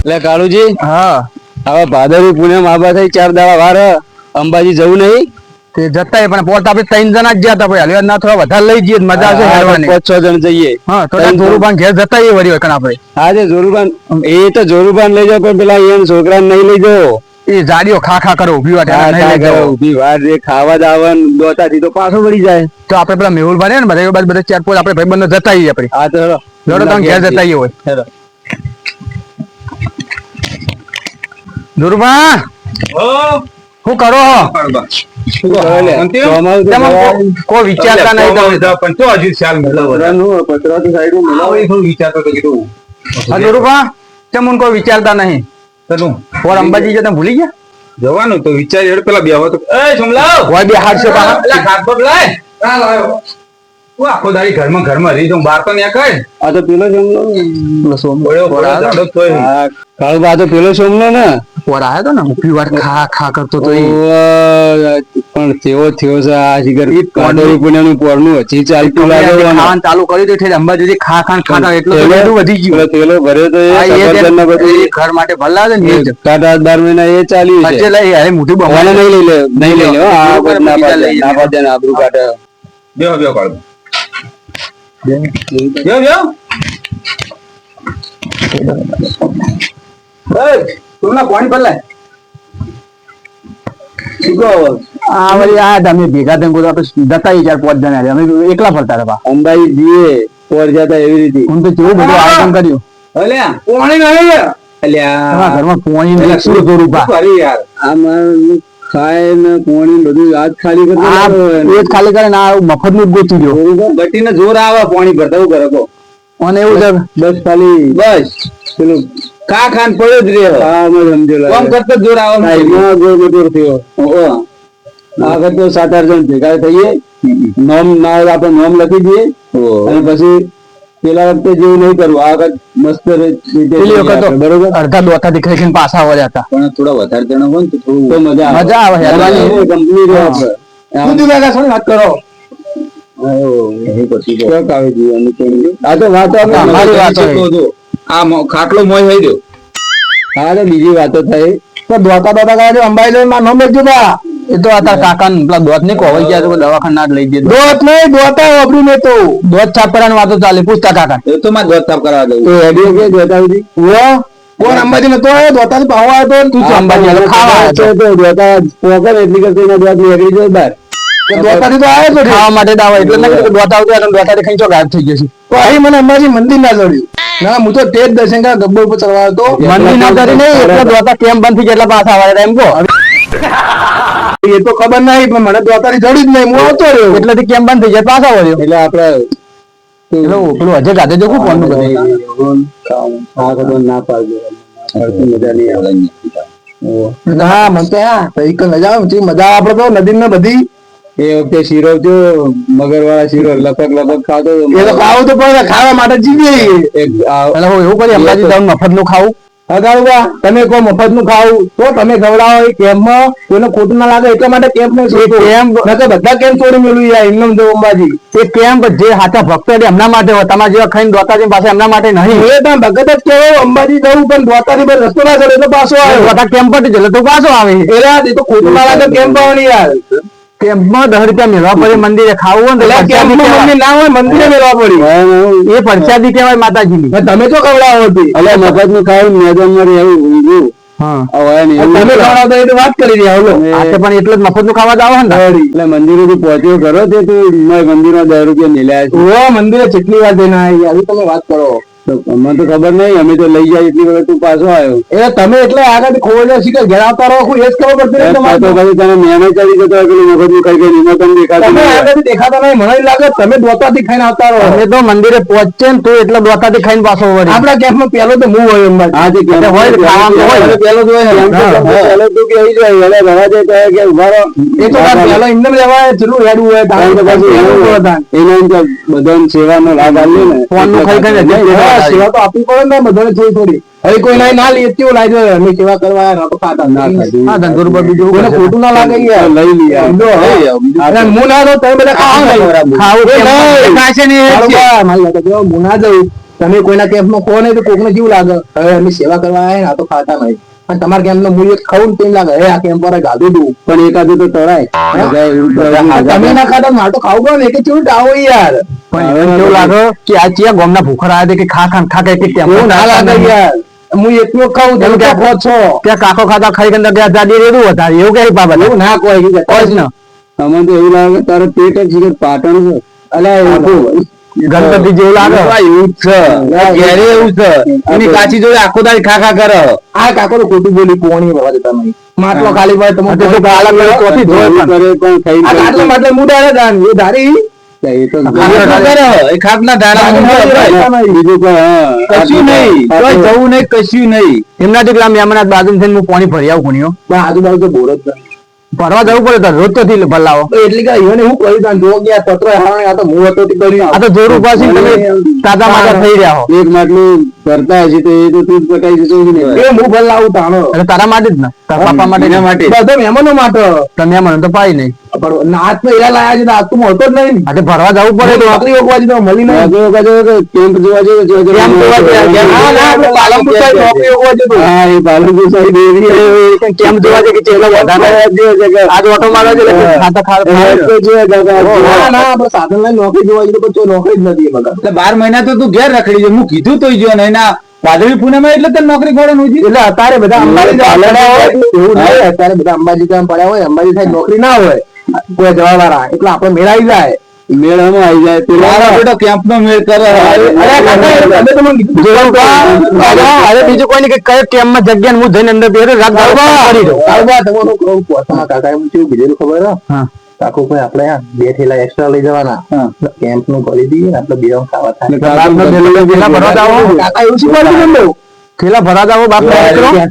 એટલે કાળુજી. હા. હવે ભાદરવી પુણે આબા થઈ ચાર દાડા વાર અંબાજી જવું નહીં? તે જતા પણ પોત આપણે ત્રણ જણા જ ગયા હતા ભાઈ. હલવા ના થોડા વધારે લઈ જઈએ મજા આવશે હેરવાની પાંચ છ જણ જઈએ. હા તો જોરુબાન ઘેર જતા એ વળી વખત આપણે. હા તે જોરુબાન એ તો જોરુબાન લઈ જાવ પણ પેલા એમ છોકરા નહીં લઈ જાઓ. એ જાડીઓ ખા ખા કરો ઊભી વાટે નહીં લઈ. ઊભી વાર ખાવા જ આવે ને દોતાથી તો પાછો વળી જાય. તો આપણે પેલા મેહુલ ભાઈ ને બધા બધા ચાર પોત આપણે ભાઈબંધો જતા આવીએ આપણે. હા તો. તમે ઘેર જતા આવીએ હોય. ધ્રુવભા શું કરો તો કોઈ વિચારતા નહીં તમે. પતરાનું- પતરાથી સાઈડમાં મિલાવો. હા ધ્રુવભા તેમ કોઈ વિચારતા નહીં. ઓર અંબાજી જતા ભૂલી ગયા? જવાનું તો વિચાર પેલા બે તો એ સમલાવ હોય બે હાથ છે પાછા. પેલા લાય. લાયો. તું આખો દાડી ઘરમાં ઘરમાં રહી જાઉં બહાર તો ન્યા કઈ આ તો પેલો જમલો પેલો સોમ બોલ્યો ઓર આવ્યો જાડો તોય. હા કાળુબા, આ તો પેલો જમલો ને. ઓર આવ્યો તો ને ઊભી વાર ખા ખા કરતો તો પણ તેવો થયો છે આ શિખર કાંડોરી પુણ્યનું પોરનું હજી ચાલતું લાગે ખાવાનું ચાલુ કર્યું તો ઠેર અંબાજી ખા ખા ખા ખા એટલું તો પેલો- બધું વધી ગયું. પેલો તેલો ભર્યો તો એ એ એ ઘર માટે ભલા છે ને એ જ. બાર મહિના એ ચાલ્યું છે. હવે મોટી નહીં લઈ લે નહીં લઈ લે હો. આ ના પાડે, ના પાડે આબરૂ કાઢે. બેહો બેહો કાઢો બેહો બેહો તુમના આ વળી આ તમે ભેગા થઈને કોઈ આપણે જતા ચાર પાંચ જણા અમે એકલા ફરતા હતા અંબાજી જીએ પોર જતા એવી રીતે. હું તો કેવું બધું આયોજન કર્યું. અલ્યા. પાણી નહીં અલ્યા. તમારા ઘરમાં પોણી ને શું કરું યાર? આમાં ખાય ને પોણી બધું હાથ ખાલી કરી પેટ ખાલી કરે ના મફતનું ગોતી ગયો બટી ને જોર આવે પાણી ભરતા કરે કો અને એવું છે બસ ખાલી બસ. પેલું ખા ખાન પડ્યો જ રે હા મેં સમજેલો કોમ કરતો જોર આવે ના ગોર ગોળ થયો. ઓહો. આગળ તો સાત આઠ જણ ભેગા થઈએ. નોમ ના આપણે નોમ લખી દઈએ. અને પછી પેલા વખતે જેવું નહીં કરવું. મસ્ત રીતે જઈએ વખત આપણે, બરોબર? અડધા દોથા દેખાઈ ખાઈને પાછા આવવા જતા. પણ થોડા વધારે જણા હોય ને તો થોડું મજા મજા આવે. હેરવાની. કંપની રહે આપણે કુદુ કાકા વાત કરો. આ? આ બીજી વાતો થઈ. તો દોતા ગયા અંબાઈ લઈને માં નામ લખજો બા એ તો આ તાર કાકા ને પેલા દોત ને કોવાઈ ગયા તો દવાખાના જ લઈ ગયા દોત નહીં દોતા વાપરી ને તો. દોત છાપરાની વાતો ચાલે પૂછતા કાકા. એ તો મારે દોત તાપ કરવા દઉં તો હેડીઓ કે દોતા ઉધી ઓ કોણ અંબાજી નતો આવ્યો? દોતા પાવા આવ્યો તું? તો અંબાજી ખાવા આવ્યો તો. દોતા પોકર એટલી કરતો એના દોત નીકળી જાય બહાર. દોતાથી તો આવ્યો તો ખાવા માટે દાવા એટલે કે દોતા આવતો અને દોતાથી ખાઈ ગાયબ થઈ ગયો છે. તો અહીં મને અંબાજી મંદિર ના જોડ્યું ના હું તો તે જ દર્શન કા ગબ્બર ઉપર ચડવા હતો મંદિર ના કરી નહીં એટલે દોતા કેમ બંધ થઈ ગયા એટલે પાછા આવ્યા એમ કહો. એ તો ખબર નહીં પણ મને દોતાની જડી જ નહીં હું આવતો રહ્યો. એટલે કેમ બંધ થઈ જાય? પાછા વળ્યો એટલે આપણે પેલું પેલું અજય ગાધે જો કોણ આ બધો ના પાડજો મજા નહીં આવે. હા મને તો હા સાયકલ મજા આવે મજા આપડે તો નદી ને બધી. એ વખતે શીરો જો મગર વાળા શીરો લપક લપક ખાતો. એ તો ખાવું તો પડે ખાવા માટે જીવીએ. એવું કરી અંબાજી જવાનું મફતનું ખાવું. અગાઉ તમે કહો મફતનું ખાવું તો તમે ખવડાવો એ કેમ્પમાં કોઈને ખોટું ના લાગે એટલા માટે કેમ્પ નો કેમ્પ બધા કેમ્પ છોડી મેળવી યાર એમને જો અંબાજી. એ કેમ્પ જે હાથા ભક્ત એમના માટે હોય તમારા જેવા ખાઈને દોતાજી પાસે એમના માટે નહીં. એ પણ ભગત જ કેવો અંબાજી જવું પણ દોતાજી પર રસ્તો ના કરે એટલે પાછો આવે. બધા કેમ્પ પર એટલે તો પાછો આવે. એ તો ખોટું ના લાગે કેમ્પ આવવાની યાર. કેમ્પમાં દસ રૂપિયા મેળવા પડે મંદિરે ખાવું હોય ને ના હોય મંદિરે મેળવા પડી. એ પરસાદી કહેવાય માતાજીની. તમે તો ખવડાવો હતી અલે મફતનું ખાવું મેદાનમાં રહેવું એટલે મંદિરે થી પહોંચ્યો કરો તે તું મંદિરમાં દસ રૂપિયા મેલ્યા છે. ઓ મંદિરે કેટલી વાર જઈને આવી તમે વાત કરો. અમને તો ખબર નહીં અમે તો લઈ જાય એટલી વખત તું પાછો આવ્યો. એ તમે એટલે આગળ ખોવાઈ શીખર ઘેર આવતા રહો એ જ ખબર પડતી તો. પછી તને મહેનત કરી જતો હોય પેલું મફતનું કઈ નિમોતમ દેખાતું તમે આગળ દેખાતા નહીં મને લાગે તમે દોતાથી ખાઈને આવતા રહો. અમે તો મંદિરે પહોંચે ને તો એટલે દોતાથી ખાઈને પાછો વળી. આપણા કેમ્પમાં પેલો તો હું હોય અંબાજી. હા, જે કેમ- હોય તો હોય. પેલો હોય ને. તો હા, હા. પેલો તું કે આવી જાય, એટલે રવા દે કહે કે ઊભા એ તો પેલો એમને જવાય જેટલું હેડું હોય કારણ કે પછી હોય એને કે બધાને સેવાનો લાભ આવ્યો ને. ફોનનું ખાઈ ખાઈને સેવા તો આપવી પડે ને બધાને થોડી થોડી. હવે કોઈ ના ના લઈએ કેવું લાગે અમે સેવા કરવા આવ્યા ના તો ખાતા ના. હા ધંધો રૂપિયા બીજું કોઈને ખોટું ના લાગે યાર. લઈ લઈએ. અરે હું. ના દઉં તમે બધા ખાવ નહીં. ખાશે ને. મારી વાત જો હું ના જઉં તમે કોઈના કેફમાં કહો નહીં તો કોકને કેવું લાગે? હવે અમે સેવા કરવા આવ્યા ને આ તો ખાતા નહીં. અને તમારા કેમ્પનો મૂલ્ય ખાવું ને તેમ લાગે. હે આ કેમ પર ગાધું દઉં પણ એકાદું તો તળાય. તમે ના ખાતા મારે તો ખાવું પડે ને. કે કેવું આવો યાર. પણ એવું કેવું લાગે કે આ ચિયા ગોમના ભૂખર આવ્યા કે ખા ખા ખા કે એવું ના લાગે યાર. હું એટલું ખાઉં તમે ક્યાં ખો છો. ત્યાં કાકો ખાતા ખાઈ ગંદા ગયા દાદી રેડું વધારે. એવું કઈ બાબત એવું ના કોઈ. કે કોઈ જ ન. તમને તો એવું લાગે તારે પેટ જ કે પાટણ છે. અલ્યા એવું ગણપતિ જેવું લાગે. એવું છે. ઘેરે એવું છે. એની કાચી જોડે આખો દાડી ખા ખા કરે. આ કાકો તો ખોટું બોલી કોણી બાબા જતા નહીં માટલો ખાલી હોય તમે તો ગાળા કરે જ હોય પણ. ખાઈ આ માટલો મુડા રે દાન એ ધારી? કશું નહીં. એમના જેટલા મહેમાન બાજુ થઈને હું પાણી ભરી આવું કોણીઓ. પણ આજુબાજુ તો બોર જ. ભરવા જવું પડે તો રોજ તો થી ભલાવો એટલે કે એને હું કહ્યું તાન જો ગયા આ હારણે આ તો હું હતો તે કરી આ તો જોર ઊભા તમે તાજા માજા થઈ રહ્યા હો. એક માટલું ભરતા હશે તો એ તો તું જ પટાઈ જશે એવું નહીં એ હું ભલાવું તાણો. એટલે તારા માટે જ ને? તારા પાપા માટે એના માટે. બધા મહેમાનો માટે. તો મહેમાન તો પાઈ નહીં. પણ નાચ લાયા છે આજ હતો જ નહીં. આ ભરવા જવું પડે તો. નોકરી ઓગવાજી તો મળી નહીં. કેમ્પ જોવા જઈએ કેમ્પ જોવા પાલનપુર નોકરી ઓગવાજી તો. હા એ પાલનપુર સાઈડ એવી છે. જોવા છે કે ચેલો વધારે આજ ઓટો મારો છે ખાતા ખાતા એ તો છે કાકા. ના, ના, આપણે સાધન લઈને નોકરી જોવા જઈએ તો નોકરી જ નથી એટલે બાર મહિના તો તું ઘેર રખડી છે હું કીધું તો જો નહીં. ના પૂનમમાં એટલે તને નોકરી ખોડવાનું છે? એટલે અત્યારે બધા અંબાજી હોય એવું નહીં અત્યારે બધા અંબાજી પડ્યા હોય અંબાજી સાહેબ નોકરી ના હોય. કોઈ જવા વાળા એટલે આપડે મેળાઈ જાય. મેળામાં આવી જાય. પેલા મારા. બેટા કેમ્પ નો મેળ કરે. અરે તો બીજું કોઈ નહીં કે કયો કેમ્પમાં જગ્યા ને હું જઈને અંદર બેઠો રાત દાડો કરી દઉં. કાળબા, તમારો કહું, પોતાના કાકા એમ કેવું કીધેલું ખબર હા. કાકુ ભાઈ આપણે બે થેલા એક્સ્ટ્રા લઈ જવાના. કેમ્પનું ભરી દઈએ આપણે બે ખાવા થાય. કાકા એવું શું કરી? પેલા ભરવા જાઓ બાપ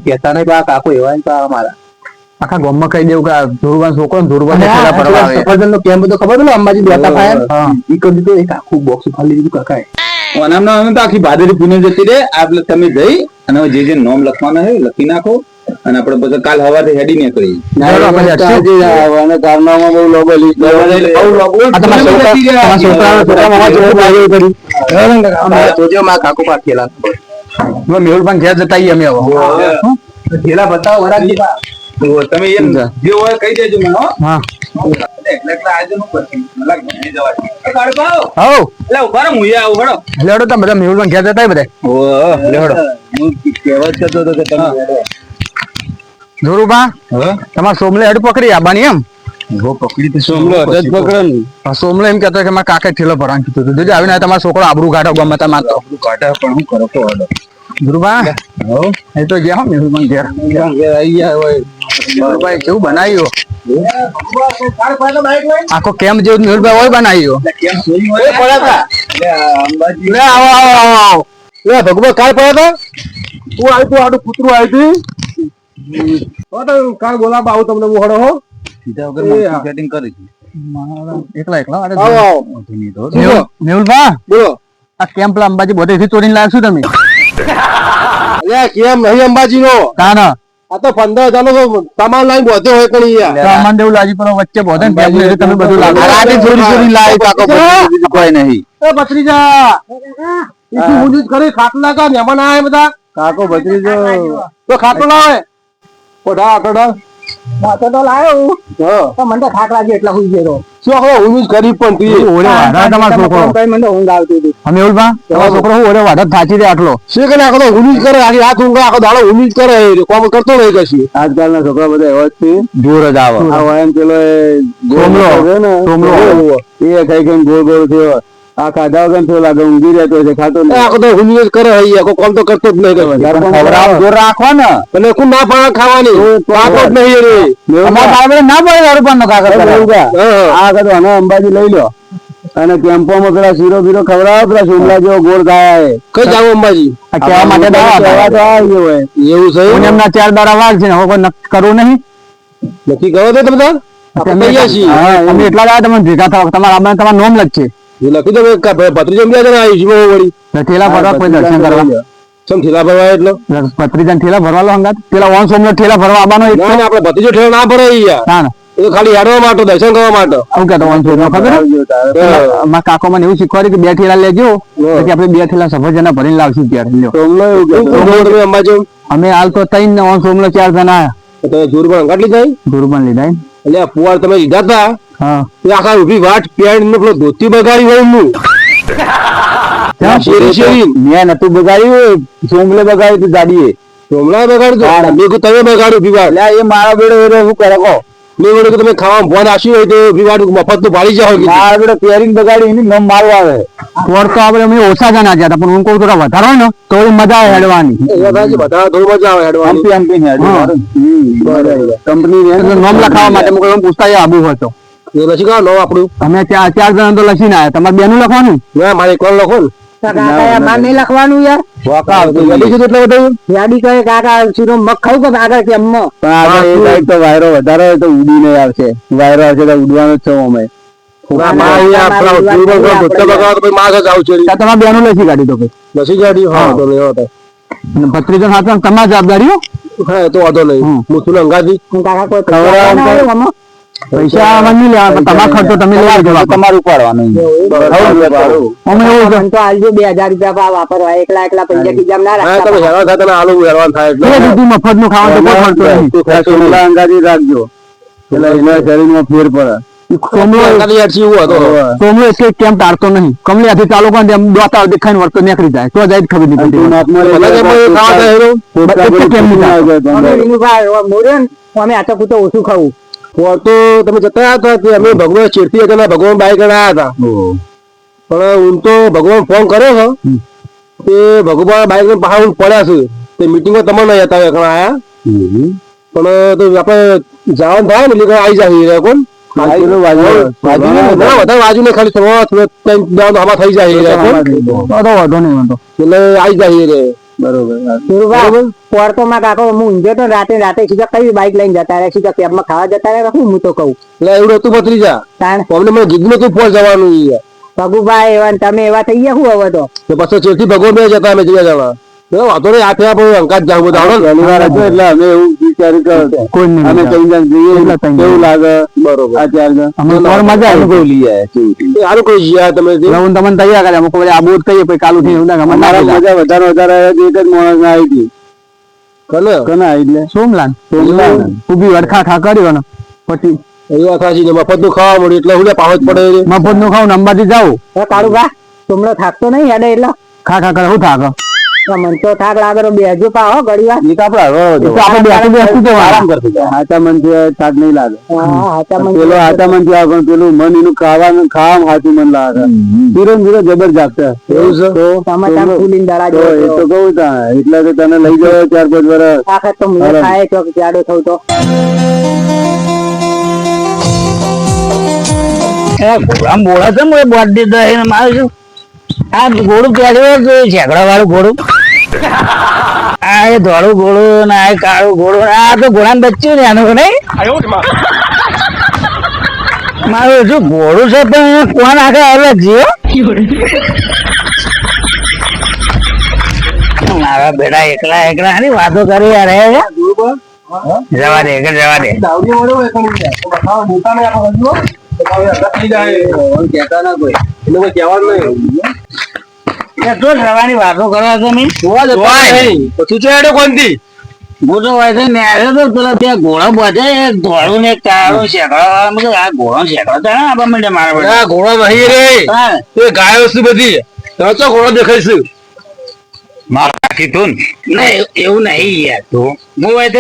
કેતા નહીં કાકો આ કાકુ એવા ને મારા. આખા ગામમાં કહી દેવું કે ધોરવાન છોકરો ધોરવાન છોકરા પેલા ભરવા આવે. સફરજન નો કેમ્પ તો ખબર છે અંબાજી દોતા પાયા ઈ કરી દીધું એક આખું બોક્સ ખાલી દીધું કાકાએ. ઓનામ નામ તો આખી ભાદરવી પૂને જતી રે આપણે તમે જઈ અને જે જે નોમ લખવાના છે લખી નાખો. અને આપણે પછી કાલ હવાથી હેડી નીકળી લીધો. મેહુલ પણ ઘેર જતા અમે હવે. થેલા બતાવો તમે એમ જે હોય કહી દેજો મને હો. લેડો તમે બધા મેહુલ પણ બધા? હતો કે તમે સોમલે હેડ પકડી આબાની એમ? સોમલો હઠ જ પકડો ને. આ સોમલે એમ કેતો કે મારા કાકે ઠેલો ભરવાનું કીધું જોજો આવીને તમારો છોકરો આબરું ગાઢો ગમે તમારે મારતો આપણું પણ હું કરો તો હેડો. ધ્રુવા? એ તો ગયા હો મેહુલ ઘેર. ઘેર આઈ ગયા હોય. ધ્રુવભાઈ કેવું બનાવ્યું. આખો કેમ્પ જેવું મેહુલભાઈ હોય બનાવ્યું. કેમ લે આવો આવો આવો આવો. લે ભગવાન કાલ પડ્યા હતા? તું આવ્યું તું આડું કૂતરું આવ્યું હતું? તો કાલ બોલાવા આવું તમને હું હડો હો. સીધા વગર સેટિંગ કરી છે. એકલા એકલા? આવો આવો. મેહુલભા? બોલો. આ કેમ્પ અંબાજી બધેથી ચોરીને લાવ્યા શું તમે? અલ્યા કેમ નહીં અંબાજી નો તાના આ તો પંદર હજાર નો સામાન લાઈન બોધ્યો હોય પણ સામાન દેવું લાજી પણ વચ્ચે બોધે ને તમે બધું લાગે. થોડી ચોરી લાવી કાકો કોઈ નહીં. એ ભત્રીજા. ઈસુ મુજુદ કરી ખાટલા કા મહેમાન આયા બધા. કાકો ભત્રીજો. તો ખાટલો લાવે પોઢા આટોડા તો લાયો. તો મને તો થાક લાગ્યો એટલા હુઈ ગયો શું આખો ઊંઘ કરી પણ તું. ઓરે વાડા તમારો છોકરો? કઈ મને ઊંઘ આવતી હતી. અમે મેહુલભા તમારો છોકરો હું ઓરે વાડા થાચી દે આટલો? શું કરે આખો ઊંઘ કરે? આખી ઊંઘ આખો દાડો ઊંઘ કરે. એ કોમ કરતો નહીં કશી. આજકાલના છોકરા બધા એવા જ છે. જોર જ આવે. આ વાયન પેલો એ ને. એ કઈ કઈ ગોળ ગોળ થયો. આ ખાધા વગર થયો લાગે ઊંઘી રહેતો છે ખાતો નહીં આખો તો જ કરે હઈ આખો કોમ તો કરતો જ નહીં કરે. ખવડાવ જોર રાખો ને. અને કુ ના પાણા ખાવાની? પાકો જ નહીં રે અમાર બાબરે ના પડે દારૂ પણ કરાવે. હા. આ કદો આને અંબાજી લઈ લો. અને કેમ્પોમાં પેલા શીરો બીરો ખવડાવો પેલા સોમલા જેવો ગોળ થાય કઈ જાવ અંબાજી? આ કહેવા માટે દાવા કહેવા તો આવી ગયો હોય. એવું છે હું એમના ચાર દાડા વાર છે ને હવે કોઈ કરવું નહીં. નક્કી કરો તો તમે તો. અમે એટલા દાડા તમે ભેગા થાવ તમારા આપણે તમારું નામ લખશે એ લખી દો કે ગયા છે ને આવી જીવો વળી. ઠેલા ભરવા કોઈ દર્શન કરવા? સમ ઠેલા ભરવા એટલે? પત્રીજાને ઠેલા ભરવા લો હંગાત. પેલા વન સોમનો ઠેલા ભરવા આવવાનો એક ના આપણે ભત્રીજો ઠેલો ના ભરે યાર. ના એ તો ખાલી હેડવા માટે દર્શન કરવા માટે. આવું કહેતો હોઉં છું ખબર. હે? મારા કાકો મને એવું શીખવાડ્યું કે બે ઠેલા લેજો પછી આપણે બે ઠેલા સફરજન ભરીને લાવશું ત્યારે લ્યો. તમે અંબાજી? અમે હાલ તો ત્રણ ને ઓન સોમલો ચાર જણા આયા. તો જોર પણ અંગાટ લીધા? ગુરુબન લીધા? એટલે આ પુવાર તમે લીધા હતા હા. આખા ઊભી વાટ પેન્ટ ને પેલો ધોતી બગાડી હોય હું શેરી શેરી? મેં નતું બગાડ્યું સોમલે બગાડ્યું તું ગાડીએ હમણાં બગાડ્યું મેં તમે બગાડ્યું ઊભી વાટ એ મારા બેડો હું શું કરે કહો? મેં કે તમે ખાવા ભોન આશી હોય તો ઊભી મફત તો ભાડી જાઓ બેડો પેરિંગ બગાડી એની નમ મારવા આવે. પોર તો આપણે અમે ઓછા જણા ગયા હતા પણ હું કહું થોડા વધારે હોય ને તો એ મજા આવે હેડવાની. બધા થોડી મજા આવે હેડવાની. એમપી એમપી બરાબર. કંપની નામ લખાવવા માટે હું પૂછતા આબુ હતો. એ પછી કહો લો આપણું? અમે ચાર ચાર જણા તો લખીને આવ્યા. તમારે બેનું લખવાનું? ના મારે એક લખો ને. લખવાનું યાર. વાકા નથી. કીધું એટલે બધું? યાદી કહે કાકા સીધો મગ ખાવું કે આગળ કેમ પણ આગળ તો વાયરો વધારે હોય તો ઉડી નહીં આવશે. વાયરો આવશે તો ઉડવાનો જ છો અમે. જવાબદારી પૈસા ના આવે આમાં? પૈસા અમારે નહીં લેવા પણ તમારો ખર્ચો તમે લેવા જવા તમારે ઉપાડવાનો અમે એવું છે. તો આલજો બે હજાર રૂપિયા પા વાપરવા એકલા એકલા પૈસા કીધા ના રાખતા તમે હેરાન થાય તમે આલુ હેરાન થાય એટલે. બધું મફતનું ખાવાનું તો કોઈ ખર્ચો નહીં. સોમલા અંગાજી રાખજો. એટલે એના શરીરમાં ફેર પડે. સોમલો એટલે કેમ તારતો નહીં? કમલી હાથી ચાલુ પણ એમ દોતા દેખાઈને નીકળી જાય. તો જાય જ ખબર નહીં પડતી. કેમ નહીં અમે ઓછું ખાવું. પોર તો તમે જતા હતા કે અમે ભગવાન ચેડતી હતા ભગવાન બાઈક આવ્યા હતા. પણ હું તો ભગવાન ફોન કર્યો છે તે ભગવાન બાઈક બહાર ઊંઘ પડ્યા છે. તે મિટિંગમાં તમે નહીં હતા એકણ આયા પણ તો આપણે જવાનું થાય ને એટલે આવી જાય એ કોણ? બાજુ ને ખાલી થોડો થઈ જાય તો તો એટલે આવી જાય એ બરોબર પોર તો માં કાકો હું ઊંઘ્યો તો રાતે રાતે સીધા કઈ બાઈક લઈને જતા રહે સીધા કેબમાં ખાવા જતા રહે હું હું તો કહું. એટલે એવું તું ભત્રીજા. તાણ. અમને મને કીધું તું ફોન જવાનું ઈ. ભગુભાઈ એવા તમે એવા થઈ ગયા હું હવે તો? તો પછી ચેડથી ભગવાન બે જતા અમે જવા જવા વાતો નહીં આ થયા પણ અંકાત જાવ બધા. એટલે અમે એવું ક્યારેક ના આવી. હતી કને? એટલે? સોમલાન સોમલાન ઊભી પછી એવા ખાસી ખાવા મળ્યું એટલે હું પાવત પડે મફતનું ખાવ નંબરથી જાવ કાળું કા તમને થાકતો નહીં હેડે એટલે? ખા ખા કરે હું થાક? મને તો થાક લાગે તો બેસજો પાહો ઘડી વાર એ તો આપડે. એ તો બેસી બેસી. આરામ કરતું. હાચા થાક નહીં લાગે. હા હાચા મને પેલો હાચા મનથી આવે પેલું મન એનું ખાવાનું ખાવામાં હાચું મન લાગે. ધીરે ને જબર જાગશે એવું છે? તો તમે તાર ફૂલીને એ તો કહું તા એટલે તો તને લઈ જવાય ચાર પાંચ વર્ષ આખે તો મને ખાય છો જાડો થવું તો. આમ બોલા મારું છું આ ઘોડું પહેર્યું છે ઝેકડા વાળું ઘોડું આ એ ધોળું ઘોડું ને આ કાળું ઘોડું આ તો ઘોડાનું બચ્યું ને આનું નહીં? મારું શું ઘોડું છે પણ કોણ આખે અલગ જીઓ મારા બેડા એકલા એકલા ની વાતો કરી યાર હે જવા દે જવા દે. એ તો જવાની વાતો કરો તમે પછી છે હેડો કોણથી? હું તો હોય છે તો પેલા ત્યાં ઘોડો બધે એક ધોળું ને કાળું શેકડા વાળા આ ઘોડો શેકડો તો આપવા માંડે મારા બેટા આ ઘોડો નહીં રે. હા. ગાયો છે બધી. તમે તો ઘોડો દેખાય છે મારા કીધું ને. એવું નહીં યાર. તું? હું હોય તો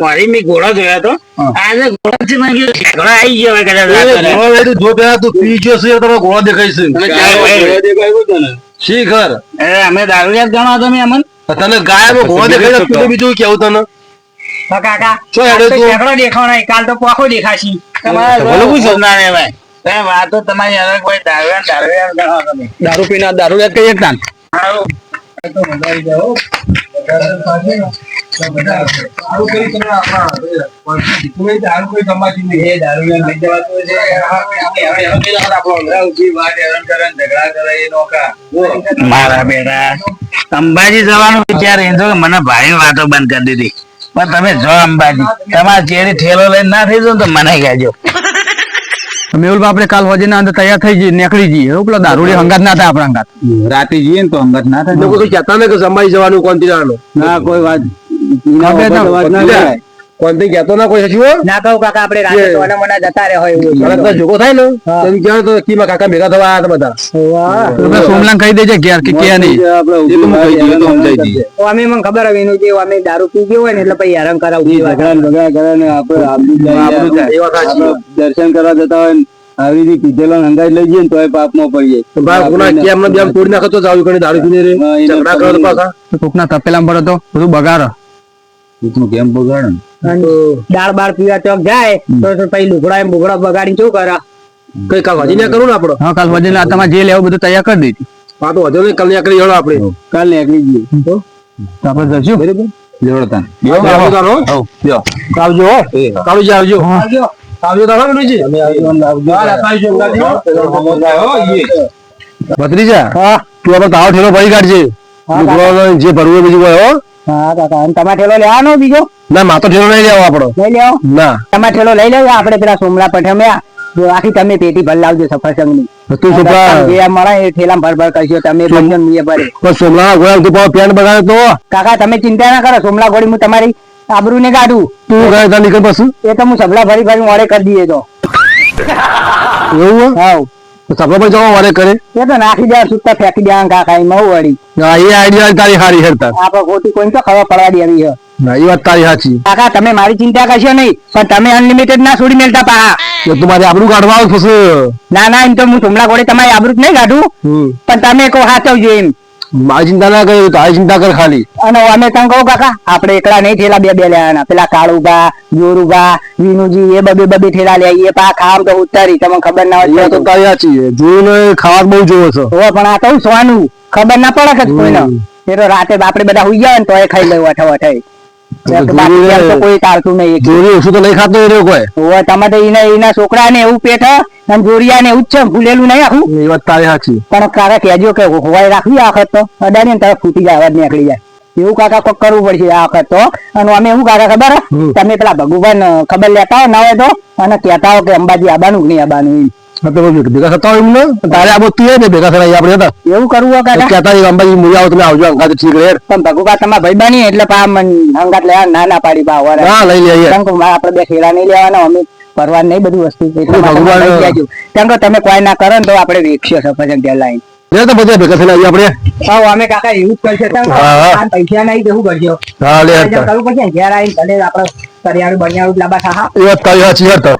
મારી મેં ઘોડો જોયો તો આજે ઘોડો થી મેં કીધું શેકડો આવી ગયો કદાચ તું જો પેલા તું પી ગયો છે તમે ઘોડો દેખાય છે શી ખર એ અમે દારૂડિયા ગણો તમે અમન? તને ગાયબ ઘોડો દેખાય તો બીજું કેવું તને? કાકા શું હેડે આજ તો તું? ઝઘડો દેખાવ નહીં કાલ તો પોખો દેખાશી. તમારે ભલે ભલું પૂછો. ના તમે તમારી દારૂ મારા બેટા અંબાજી જવાનું વિચાર એ તો કે મને ભાઈ વાતો બંધ કરી દીધી. પણ તમે જો અંબાજી તમારા ચેરી ઠેલો લઈને ના થઈ જાવ તો મને કહેજો. મેહુલ આપણે કાલ હોજે ના અંદર તૈયાર થઈ જઈએ નીકળી જઈએ એવું પેલા દારૂડી હંગાત ના થાય આપણા હંગાત. રાતે જઈએ ને તો હંગાત ના થાય. લોકો કઈ કહેતા ને કે સંભાઈ જવાનું કોણ ના કોઈ વાત એના ખબર ઉપર તો વાત ના કરાય. કોણથી કહેતો ના કોઈ સચિવ ના કહું કાકા આપણે રાતે તો અને જતા રહે હોય એવું તો જોકો થાય ને? તો એમ તો કીમાં કાકા ભેગા થવા આવ્યા હતા બધા. તો પેલા કહી દેજે ઘેર કે કે નહીં. એ તો કહી દઈએ તો સમજાઈ દઈએ તો અમે મને ખબર હવે એનું જે અમે દારૂ પી ગયો હોય ને એટલે પછી હેરાન કરાવું ઈ ઝઘડા કરે ને આપણે આબરૂ જાય આબરૂ જાય. એ વાત સાચી. આપણે દર્શન કરવા જતા હોય આવી રીતે પીધેલા હંગાઈ લઈ જઈએ ને તોય પાપમાં પડીએ. ભાઈ ગુના કેમ ને બેમ તોડી નાખો તો જાવ કરીને દારૂ પીને રે. ઝઘડા કરો પાછા. કોકના તપેલામાં પડે તો બધું બગાડ. તું કેમ બગાડે? દાળ બાળ પીવા ચોક જાય તો પછી લુગડા એમ બુગડા બગાડી શું કરે? કઈ કાલ વજન કરું ને આપડે? હા કાલ વજન તમે જે લેવું બધું તૈયાર કરી દીધી હા તો વધુ કાલ કરી હેડો આપણે કાલ નીકળી જઈએ તો આપણે જશું બરાબર? જોડતા આવજો આવજો. આવજો. આવજો. તારો વિનુજી ભત્રીજા તું આપણે તાવ ઠેલો ભરી કાઢજે. જે ભરવું બીજું હોય હો કાકા અને તમારે ઠેલો લેવાનો બીજો? ના માતો ઠેલો લઈ લેવો આપણો. લઈ લેવો? ના. તમારે ઠેલો લઈ લેવો આપણે પેલા સોમલા પઠમ્યા આખી તમે પેટી ભર લાવજો સફરજનની તું છોકરા જે મળે એ ઠેલા ભર ભર કરજો તમે ભજન મીએ ભરે. પણ સોમલા ગોળ તું પાવ પેન બગાડે તો કાકા તમે ચિંતા ના કરો સોમલા ગોળી હું તમારી આબરૂ ને કાઢું તું ગાય તા નીકળ પછી? એ તો હું સબલા ભરી ભરી મોડે કરી દઈએ તો. એવું હો? હાવ તો જવા વારે કરે. એ તો નાખી દેવા સુત્તા ફેંકી દેવા કાકા એમાં હું વળી. હા એ આઈડિયા તારી હારી હેરતા આપણે ખોટી કોઈ તો ખબર પડવા દેવી છે. ના એ વાત તારી સાચી. કાકા તમે મારી ચિંતા કરશો નહીં પણ તમે અનલિમિટેડ ના છોડી મેલતા પા તો તું મારી આબરૂ કાઢવા ના ના એમ તો હું સોમલા ઘોડે તમારી આબરૂ જ નહીં કાઢું. પણ તમે કહો હાચવજો એમ. મારી ચિંતા ના કરે તારી ચિંતા કર ખાલી. અને અમે તને કહું કાકા આપણે એકલા નહીં થેલા બે બે લેવાના. પેલા કાળુગા જોરુગા વિનુજી એ બબે બબે થેલા લે એ પા ખામ તો ઉતારી તમને ખબર ના હોય તો તારી છે જોઈને ખાવા બહુ જોવો છો. હો પણ આ તો સોનું. ખબર ના પડે કે કોઈને. એ તો રાતે બાપડે બધા હુઈ ગયા ને તો એ ખાઈ લેવું અઠા અઠાઈ કોઈ ટાળતું નહીં જોરી ઓછું તો નહીં ખાતો એ કોઈ? હોવે, તમે તો એના એના છોકરા ને એવું પેટ અને જોરિયા ને એવું જ છે ભૂલેલું નહીં આખું. એ વાત તારી સાચી પણ કાકા કહેજો કે હોવાય રાખવી આ વખત તો. અડાડી ને ફૂટી જાય અવાજ નીકળી જાય. એવું કાકા કોક કરવું પડશે આ વખત તો. અને અમે એવું કાકા ખબર. તમે પેલા ભગવાન ખબર લેતા હો ના હોય તો? અને કહેતા હો કે અંબાજી આબાનું કે નહીં આબાનું એમ. ભેગા થતા હોય એમને તારે આ બધું ને ભેગા થતા આપણે હતા એવું કરવું કાકા. કહેતા હોય, અંબાજી મુરી આવો તમે આવજો અંગાત ઠીક રહે. પણ ભગવાન તમારા ભાઈ બની એટલે પા મન લેવા ના ના પાડી બા વરા હા લઈ લઈએ કેમ કે મારે આપણે બે ખેડા નહીં લેવાના અમે પરવાર નહીં બધું વસ્તુ એટલે ભગવાન- ભગવાન લઈ જાજો. કેમ કે તમે કોઈ ના કરો ને તો આપણે વેચીએ સફરજન ત્યાં લાઈન. લે તો બધા ભેગા થઈને આવીએ આપણે. હા અમે કાકા એવું જ કરશે હા, હા. પૈસા નહીં તો કરજો? હા લે કરવું પડશે ને, ઘેર આવીને ભલે આપણે કરિયાણું બનિયાણું લાંબા ખાહા એ વાત સાચી તો.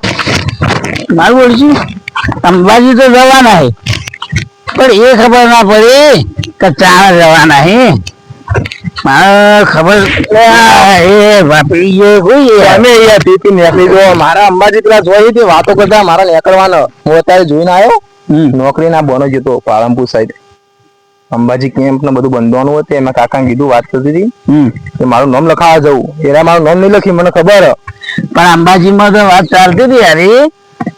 મારું બોલશું અંબાજી તો જવાના હે. પણ એ ખબર ના પડી કે ચાર જવાના હે. ખબર એ વાપરી ગયો કોઈ અમે અહીંયા પીપી નીકળી ગયો. મારા અંબાજી પેલા જોઈ હતી વાતો કરતા મારા નીકળવાનો. હું અત્યારે જોઈને આવ્યો. નોકરી ના બોનો જતો પાલનપુર સાઈડ અંબાજી કેમ્પ ને બધું બંધવાનું હતું એમાં કાકાને કીધું વાત કરતી હતી. કે મારું નામ લખાવા જવું એરા મારું નામ નહીં લખી મને ખબર. પણ અંબાજીમાં તો વાત ચાલતી હતી યાર.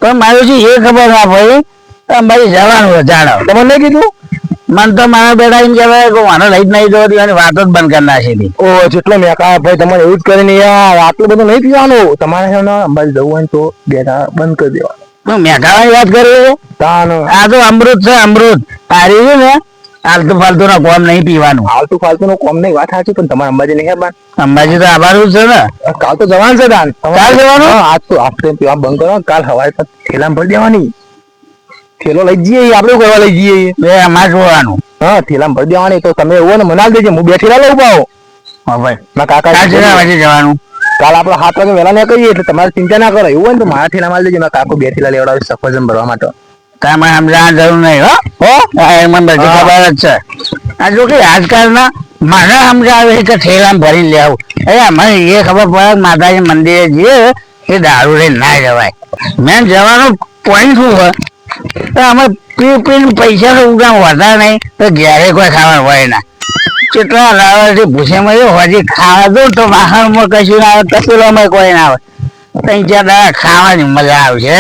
પણ મારું શું એ ખબર ના પડી? અંબાજી જવાનું જાણો. તમે નહીં કીધું? મને તો મારા બેટા એમ કહેવાય કે મને લઈ જ નહીં જવા દેવાની વાત જ બંધ કરી નાખી ઓ જેટલો મેં કહા ભાઈ તમારે એવું જ કરીને યાર આટલું બધું નહીં પીવાનું. તમારે છે ને અંબાજી જવું હોય તો બેટા બંધ કરી દેવાનું. મેઘાવાની વાત કરી આ તો અમૃત છે અમૃત. આ રહ્યું ને આલતુ ફાલતુ ના કોમ નહીં પીવાનું. આલતુ ફાલતુ નું કોમ નહીં વાત સાચી પણ તમારે અંબાજી નહીં હેબાન અંબાજી તો આભારું છે ને. કાલ તો જવાનું છે દાન. કાલ જવાનું? આજ તો આપણે પીવા બંધ કરો કાલ હવાઈ પર થેલા ભરી દેવાની. થેલો લઈ જઈએ આપણે કરવા લઈ જઈએ. બે અમાર જોવાનું હા થેલા ભરી દેવાની તો તમે એવું ને મનાલ દેજો હું બેઠી થેલા લઉં પાવો હા ભાઈ. મારા કાકા કાલ વાગે જવાનું. કાલ આપણે હાથ વાગે વહેલા ને કરીએ એટલે તમારે ચિંતા ના કરો એવું હોય ને તો મારા થેલા માલ દેજો મારા કાકો બે થેલા લેવડાવે સફરજન ભરવા માટે. કાંઈ મને સમજાવવાની જરૂર નહીં હો. હો એમાં બધી ખબર જ છે. આ જો કે આજકાલના મને સમજાવે કે ઠેલામાં ભરીને લેવું. એ મને એ ખબર પડે માતાજી મંદિરે જઈએ એ દારૂ લઈને ના જવાય. મેં જવાનો પોઈન્ટ શું હોય? તો અમે પી પીને પૈસા તો ઉગામ વધારે નહીં તો ઘેરે કોઈ ખાવાનું હોય ના. કેટલા લાવે ભૂસે માં હજી ખાવા દો તો વાહનમાં કશું ના આવે તપેલામાં કોઈ ના આવે. ત્યાં ચાર દાડા ખાવાની મજા આવશે.